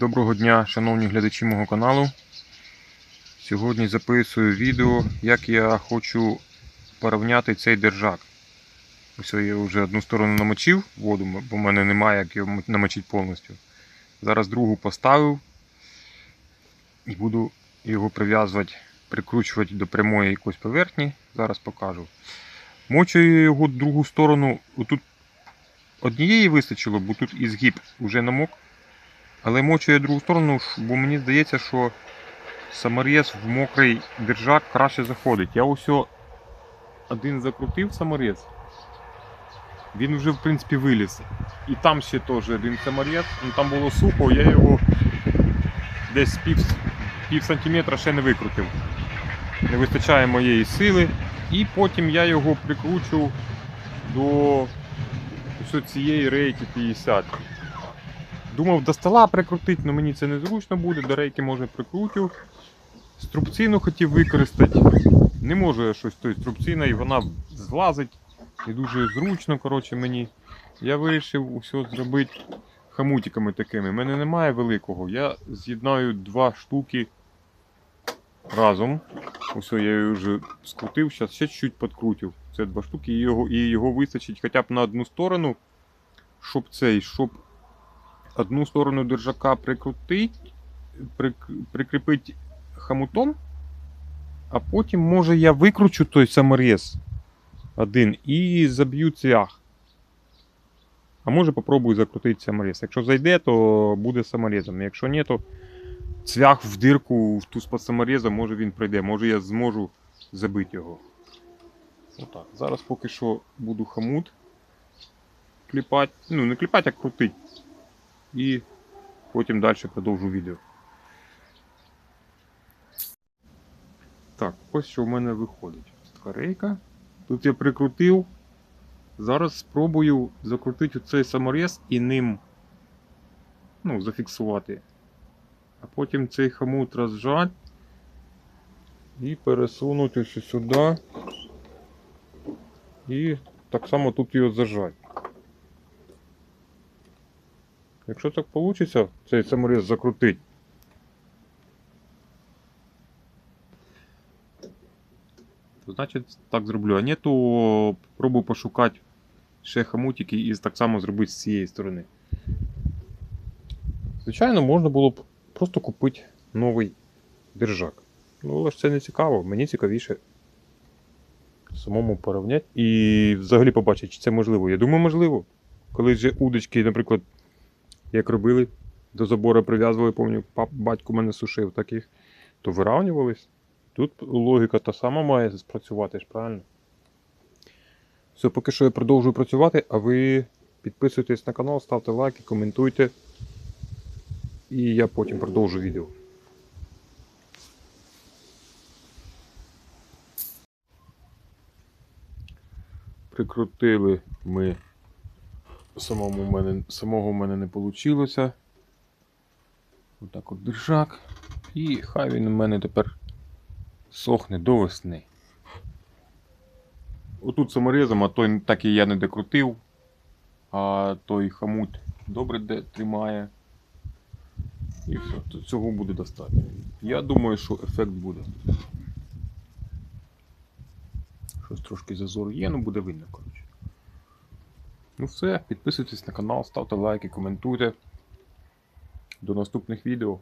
Доброго дня, шановні глядачі мого каналу. Сьогодні записую відео, як я хочу порівняти цей держак. Ось я вже одну сторону намочив воду, бо в мене немає як його намочити повністю. Зараз другу поставив і буду його прив'язувати, прикручувати до прямої якоїсь поверхні. Зараз покажу. Мочу його другу сторону. Отут однієї вистачило, бо тут і згиб вже намок. Але мочу я другу сторону, бо мені здається, що саморез в мокрий держак краще заходить. Я ось один закрутив саморез. Він вже в принципі виліз. І там ще теж один саморез. Ну там було сухо, я його десь пів, пів сантиметра ще не викрутив. Не вистачає моєї сили. І потім я його прикручу до цієї рейки 50. Думав до стола прикрутити, але мені це незручно буде, до рейки може прикрутю. Струбцину хотів використати. Не можу я щось з тою струбциною, вона злазить і дуже зручно коротше, мені. Я вирішив усе зробити хамутиками такими. У мене немає великого. Я з'єднаю два штуки разом. Усе, я її вже скрутив, зараз ще чуть підкрутив. Це два штуки, і його, і його вистачить хоча б на одну сторону, щоб цей, щоб одну сторону держака прикрутить, прик, прикріпити хамутом, а потім, може, я викручу той саморез один і заб'ю цвях. А може попробую закрутити саморез. Якщо зайде, то буде саморезом. Якщо ні, то цвях в дирку в ту з саморезом, може він пройде, може я зможу забити його. Отак. Зараз поки що буду хамут кліпати. Ну, не кліпати, а крутити і потім далі продовжу відео. Так, ось що в мене виходить. Така рейка. Тут я прикрутив. Зараз спробую закрутити цей саморез і ним ну, зафіксувати. А потім цей хомут розжати і пересунути сюди. І так само тут його зажати. Якщо так вийде, цей саморез закрутить. То значить так зроблю. А ні, то пробую пошукати ще хамутики і так само зробити з цієї сторони. Звичайно, можна було б просто купити новий держак. Ну, але ж це не цікаво, мені цікавіше самому порівняти і взагалі побачити, чи це можливо. Я думаю, можливо. Коли вже удочки, наприклад, як робили, до забору прив'язували, пам'ятаю, батько мене сушив таких, то вирівнювались. Тут логіка та сама має спрацювати ж, правильно? Все, поки що я продовжую працювати, а ви підписуйтесь на канал, ставте лайки, коментуйте. І я потім продовжу відео. Прикрутили ми самому мене, самого в мене не вийшло. Отак от держак. І хай він у мене тепер сохне до весни. Отут саморезом, а той так і я не докрутив, а той хамут добре де тримає. І все, цього буде достатньо. Я думаю, що ефект буде. Щось трошки зазор є, ну буде видно, коротше. Ну все, підписуйтесь на канал, ставте лайки, коментуйте. До наступних відео.